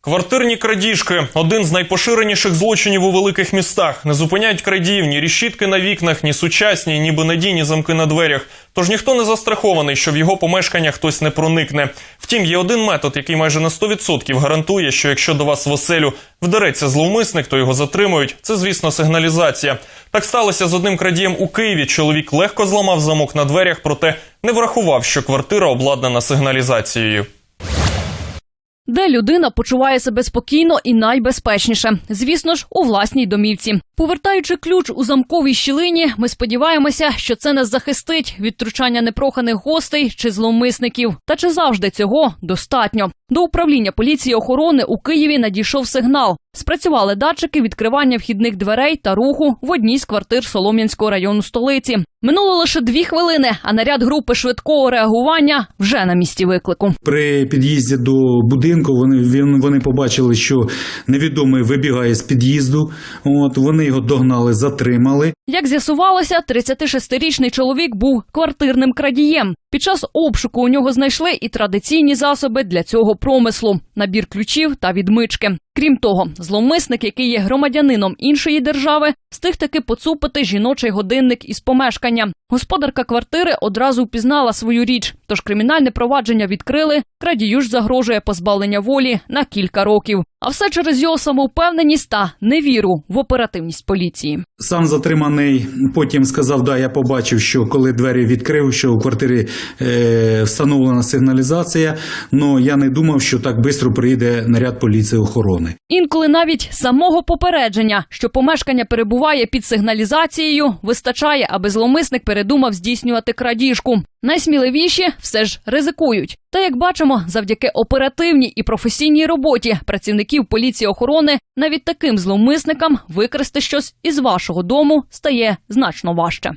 Квартирні крадіжки один з найпоширеніших злочинів у великих містах. Не зупиняють крадіїв ні рішітки на вікнах, ні сучасні, ніби надійні замки на дверях. Тож ніхто не застрахований, що в його помешкання хтось не проникне. Втім, є один метод, який майже на 100% гарантує, що якщо до вас в оселю вдереться зловмисник, то його затримують. Це, звісно, сигналізація. Так сталося з одним крадієм у Києві. Чоловік легко зламав замок на дверях, проте не врахував, що квартира обладнана сигналізацією. Де людина почуває себе спокійно і найбезпечніше, звісно ж, у власній домівці. Повертаючи ключ у замковій щілині, ми сподіваємося, що це нас захистить від втручання непроханих гостей чи зловмисників. Та чи завжди цього достатньо? До управління поліції охорони у Києві надійшов сигнал. Спрацювали датчики відкривання вхідних дверей та руху в одній з квартир Солом'янського району столиці. Минуло лише дві хвилини, а наряд групи швидкого реагування вже на місці виклику. При під'їзді до будинку вони, вони побачили, що невідомий вибігає з під'їзду. От вони його догнали, затримали. Як з'ясувалося, 36-річний чоловік був квартирним крадієм. Під час обшуку у нього знайшли і традиційні засоби для цього промислу набір ключів та відмички. Крім того, зловмисник, який є громадянином іншої держави, встиг таки поцупити жіночий годинник із помешкання. Господарка квартири одразу впізнала свою річ, тож кримінальне провадження відкрили. Крадію ж загрожує позбавлення волі на кілька років. А все через його самовпевненість та невіру в оперативність поліції. Сам затриманий потім сказав: да, я побачив, що коли двері відкрив, що у квартирі е, встановлена сигналізація. але я не думав, що так швидко приїде наряд поліції охорони. Інколи навіть самого попередження, що помешкання перебуває під сигналізацією, вистачає, аби зломисник зловмисник передумав здійснювати крадіжку. Найсміливіші все ж ризикують. Та як бачимо, завдяки оперативній і професійній роботі працівників поліції охорони навіть таким зловмисникам викрасти щось із вашого дому стає значно важче.